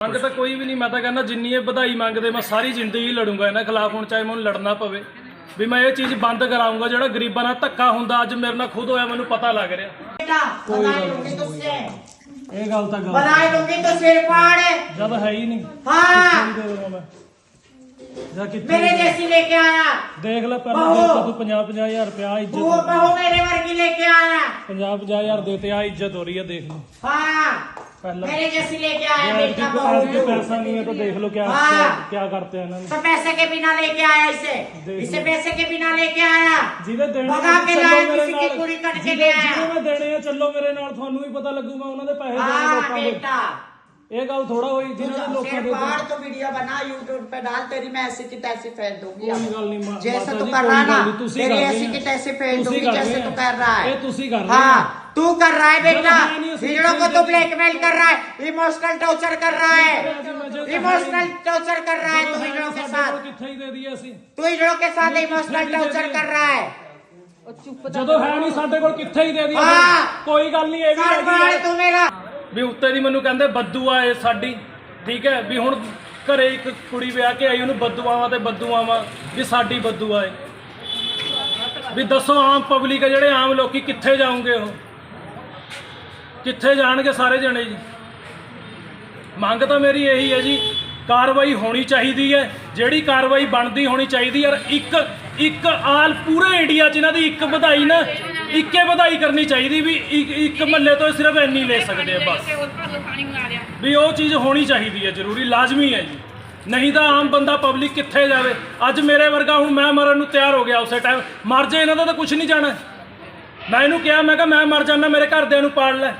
ਮੰਗ ਤਾਂ ਕੋਈ ਵੀ ਨਹੀਂ ਮੈਂ ਤਾਂ ਕਹਿੰਦਾ ਜਿੰਨੀ ਇਹ ਵਧਾਈ ਮੰਗਦੇ ਮੈਂ ਸਾਰੀ ਜ਼ਿੰਦਗੀ ਲੜੂੰਗਾ ਇਹਨਾਂ ਖਿਲਾਫ ਹੁਣ ਚਾਹੇ ਮੈਨੂੰ ਲੜਨਾ ਪਵੇ ਵੀ ਮੈਂ ਇਹ ਚੀਜ਼ ਬੰਦ ਕਰਾਉਂਗਾ ਜਿਹੜਾ ਗਰੀਬਾਂ ਨਾਲ ਧੱਕਾ ਹੁੰਦਾ ਅੱਜ ਮੇਰੇ ਨਾਲ ਖੁਦ ਹੋਇਆ ਮੈਨੂੰ ਪਤਾ ਲੱਗ ਰਿਹਾ बेटा बनाए लूंगी तुझसे ਇਹ ਗੱਲ ਤਾਂ ਗੱਲ बनाए लूंगी तो सिर फाड़ ਜਦ ਹੈ ਹੀ ਨਹੀਂ हाँ ਦੇ ਦੇਵਾਂ ਮੈਂ ਜਾ ਕਿੱਥੇ मेरे जैसी लेके आया ਦੇਖ ਲੈ ਪਹਿਲਾਂ ਬਹੂ। ਦੇਖ ਤੂੰ 50 50000 ਰੁਪਿਆ वो ਇੱਜ਼ਤ बहू मेरे वर्गी लेके आया 50 50000 ਦੇ ਤੇ ਆ ਇੱਜ਼ਤ ਹੋ ਰਹੀ ਹੈ ਦੇਖ ਲਓ हाँ पहला- मेरे जैसी लेके आया यार बेटा जिनको आज भी बहू पैसा नहीं है तो देख लो क्या हाँ। क्या, क्या करते हैं इन्होंने तो पैसे के बिना लेके आया इसे देख इसे लो। पैसे के बिना लेके आया ਜਿਹਦੇ ਦੇਣੇ ਭਗਾ ਕੇ ਚੱਲੋ ਲਾਇਆ ਮੇਰੇ ਕਿਸੇ की ਨਾਲ। कुड़ी कट के ਜਿਹਦੇ- ले आया। ਜਿਹਦੇ ਮੈਂ ਦੇਣੇ ਆ ਚੱਲੋ ਮੇਰੇ ਨਾਲ ਤੁਹਾਨੂੰ ਵੀ ਪਤਾ ਲੱਗੂ ਮੈਂ ਉਹਨਾਂ ਦੇ ਪੈਸੇ ਦੇਣੇ हाँ ਲੋਕਾਂ ਦੇ बेटा ਇਹ ਗੱਲ ਥੋੜਾ ਹੋਈ ਜਿਹਨਾਂ ਨੇ ਲੋਕਾਂ सिर ਦੇ फाड़ तो वीडियो बना यूट्यूब पे डाल तेरी मैं ऐसी की तैसी फेंक दूंगी ਕੋਈ अब। ਗੱਲ ਨਹੀਂ ਮਾ- जैसे ਮਾਤਾ तू ਜੀ, कर ਕੋਈ रहा ਗੱਲ ना ਨਹੀਂ, ਤੁਸੀਂ तेरी ਕਰ ऐसी ਰਹੇ की हैं। तैसी फेंक ਤੁਸੀਂ दूंगी ਕਰ जैसे ਰਹੇ तू हैं। कर रहा है ਇਹ ਤੁਸੀਂ ਕਰ ਰਹੇ हाँ ਹੋ तू कर रहा है बेटा है नहीं, उसे हीरो को दिखाई तो दे- ब्लैकमेल कर रहा है इमोशनल टॉर्चर कर रहा है मुझे- इमोशनल टॉर्चर कर रहा है तू हीरो के ਸਾਡੇ साथ ਕੋਲ ਕਿੱਥੇ ਹੀ ਦੇ ਦਈਏ ਅਸੀਂ तू हीरो के साथ इमोशनल टॉर्चर कर रहा है ਜਦੋਂ ਹੈ ਨਹੀਂ ਸਾਡੇ ਕੋਲ ਕਿੱਥੇ ਹੀ ਦੇ ਦਈਏ ਹਾਂ। ਕੋਈ ਗੱਲ ਨਹੀਂ ਇਹ ਵੀ सर ਹੈਗੀ फाड़ ਹੈ। तू मेरा ਵੀ ਉੱਤੇ ਦੀ ਮੈਨੂੰ ਕਹਿੰਦੇ ਬੱਦੂ ਆਏ ਸਾਡੀ ਠੀਕ ਹੈ ਵੀ ਹੁਣ ਘਰੇ ਇੱਕ ਕੁੜੀ ਵਿਆਹ ਕੇ ਆਈ ਉਹਨੂੰ ਬੱਦੂਆਵਾਂ ਤੇ ਬੱਦੂਆਵਾਂ ਵੀ ਸਾਡੀ ਬੱਦੂ ਆਏ ਵੀ ਦੱਸੋ ਆਮ ਪਬਲਿਕ ਜਿਹੜੇ ਆਮ ਲੋਕੀ ਕਿੱਥੇ ਜਾਉਂਗੇ ਉਹ ਕਿੱਥੇ ਜਾਣਗੇ ਸਾਰੇ ਜਣੇ ਜੀ। ਮੰਗ ਤਾਂ ਮੇਰੀ ਇਹੀ ਹੈ ਜੀ ਕਾਰਵਾਈ ਹੋਣੀ ਚਾਹੀਦੀ ਹੈ। ਜਿਹੜੀ ਕਾਰਵਾਈ ਬਣਦੀ ਹੋਣੀ ਚਾਹੀਦੀ ਔਰ ਇੱਕ ਇੱਕ ਆਲ ਪੂਰੇ ਇੰਡੀਆ 'ਚ ਇਹਨਾਂ ਦੀ ਇੱਕ ਵਧਾਈ ਨਾ ਇੱਕੇ ਵਧਾਈ ਕਰਨੀ ਚਾਹੀਦੀ ਵੀ ਇੱਕ ਮਹੱਲੇ ਤੋਂ ਸਿਰਫ ਇੰਨੀ ਲੈ ਸਕਦੇ ਆ ਬਸ। ਵੀ ਉਹ ਚੀਜ਼ ਹੋਣੀ ਚਾਹੀਦੀ ਹੈ ਜ਼ਰੂਰੀ ਲਾਜ਼ਮੀ ਹੈ ਜੀ। ਨਹੀਂ ਤਾਂ ਆਮ ਬੰਦਾ ਪਬਲਿਕ ਕਿੱਥੇ ਜਾਵੇ? ਅੱਜ ਮੇਰੇ ਵਰਗਾ ਹੁਣ ਮੈਂ ਮਰਨ ਨੂੰ ਤਿਆਰ ਹੋ ਗਿਆ ਉਸੇ ਟਾਈਮ ਮਰ ਜੇ ਇਹਨਾਂ ਦਾ ਤਾਂ ਕੁਝ ਨਹੀਂ ਜਾਣਾ। ਮੈਂ ਇਹਨੂੰ ਕਿਹਾ ਮੈਂ ਕਿਹਾ ਮੈਂ ਮਰ ਜਾਣਾ ਮੇਰੇ ਘਰਦਿਆਂ ਨੂੰ ਪਾਲ ਲੈ।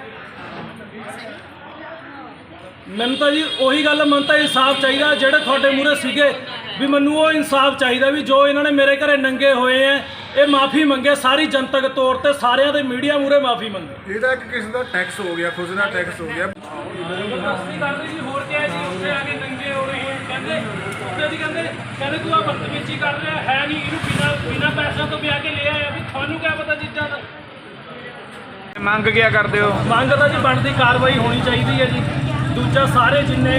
ਮੈਨੂੰ ਤਾਂ ਜੀ ਉਹੀ ਗੱਲ ਮਨ ਤਾਂ ਇਨਸਾਫ ਚਾਹੀਦਾ ਜਿਹੜੇ ਤੁਹਾਡੇ ਮੂਹਰੇ ਸੀਗੇ ਵੀ ਮੈਨੂੰ ਉਹ ਇਨਸਾਫ ਚਾਹੀਦਾ ਵੀ ਜੋ ਇਹਨਾਂ ਨੇ ਮੇਰੇ ਘਰੇ ਨੰਗੇ ਹੋਏ ਐ ਇਹ ਮਾਫੀ ਮੰਗੇ ਸਾਰੀ ਜਨਤਕ ਤੌਰ ਤੇ ਸਾਰਿਆਂ ਦੇ ਮੀਡੀਆ ਮੂਹਰੇ ਮਾਫੀ ਮੰਗੇ। ਇਹਦਾ ਇੱਕ ਕਿਸੇ ਦਾ ਟੈਕਸ ਹੋ ਗਿਆ ਖੁਦ ਦਾ ਟੈਕਸ ਹੋ ਗਿਆ। ਜ਼ਬਰਦਸਤੀ ਕਰਦੇ ਜੀ ਹੋਰ ਕਿਹਾ ਜੀ ਉੱਥੇ ਆ ਕੇ ਨੰਗੇ ਹੋ ਰਹੇ ਹੋ ਕਹਿੰਦੇ ਉੱਤੇ ਦੀ ਕਹਿੰਦੇ ਕਹਿੰਦੇ ਤੂੰ ਆ ਬਦਤਮੀਜ਼ੀ ਕਰ ਰਿਹਾ ਹੈ ਨਹੀਂ ਇਹਨੂੰ ਬਿਨਾ ਬਿਨਾ ਪੈਸਾ ਤੋਂ ਵਿਆਹ ਕੇ ਲੈ ਆਇਆ ਵੀ ਤੁਹਾਨੂੰ ਕਿਆ ਪਤਾ ਚੀਜ਼ਾਂ ਦਾ। ਮੰਗ ਕਿਆ ਕਰਦੇ ਹੋ? ਮੰਗ ਤਾਂ ਜੀ ਬਣਦੀ ਕਾਰਵਾਈ ਹੋਣੀ ਚਾਹੀਦੀ ਹੈ ਜੀ। ਦੂਜਾ ਸਾਰੇ ਜਿੰਨੇ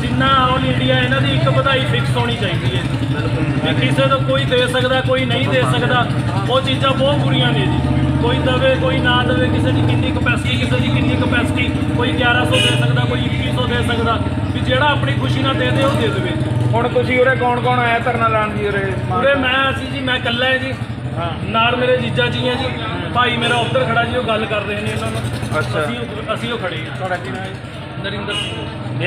ਜਿੰਨਾ ਆਲ ਇੰਡੀਆ ਇਹਨਾਂ ਦੀ ਇੱਕ ਵਧਾਈ ਫਿਕਸ ਹੋਣੀ ਚਾਹੀਦੀ ਹੈ ਵੀ ਕਿਸੇ ਤੋਂ ਕੋਈ ਦੇ ਸਕਦਾ ਕੋਈ ਨਹੀਂ ਦੇ ਸਕਦਾ ਉਹ ਚੀਜ਼ਾਂ ਬਹੁਤ ਬੁਰੀਆਂ ਨੇ ਜੀ। ਕੋਈ ਦਵੇ ਕੋਈ ਨਾ ਦਵੇ ਕਿਸੇ ਦੀ ਕਿੰਨੀ ਕਪੈਸਿਟੀ ਕਿਸੇ ਦੀ ਕਿੰਨੀ ਕਪੈਸਿਟੀ ਕੋਈ 1100 ਦੇ ਸਕਦਾ ਕੋਈ 2100 ਦੇ ਸਕਦਾ ਵੀ ਜਿਹੜਾ ਆਪਣੀ ਖੁਸ਼ੀ ਨਾਲ ਦੇ ਦੇ ਉਹ ਦੇ ਦੇਵੇ। ਹੁਣ ਤੁਸੀਂ ਉਰੇ ਕੌਣ ਕੌਣ ਆਇਆ ਧਰਨਾ ਲਾਉਣ ਜੀ ਉਰੇ? ਪੂਰੇ ਮੈਂ ਅਸੀਂ ਜੀ ਮੈਂ ਇਕੱਲਾ ਹਾਂ ਜੀ। ਨਾਲ ਮੇਰੇ ਜੀਜਾ ਜੀ ਹੈ ਜੀ। ਭਾਈ ਮੇਰਾ ਉੱਧਰ ਖੜਾ ਜੀ ਉਹ ਗੱਲ ਕਰ ਰਹੇ ਨੇ ਇਹਨਾਂ ਨਾਲ ਅੱਛਾ। ਅਸੀਂ ਉਹ- ਅਸੀਂ ਉਹ ਖੜੇ ਹਾਂ। ਤੁਹਾਡਾ ਕੀ ਨਾਮ ਹੈ? ਨਰਿੰਦਰ ਸਿੰਘ।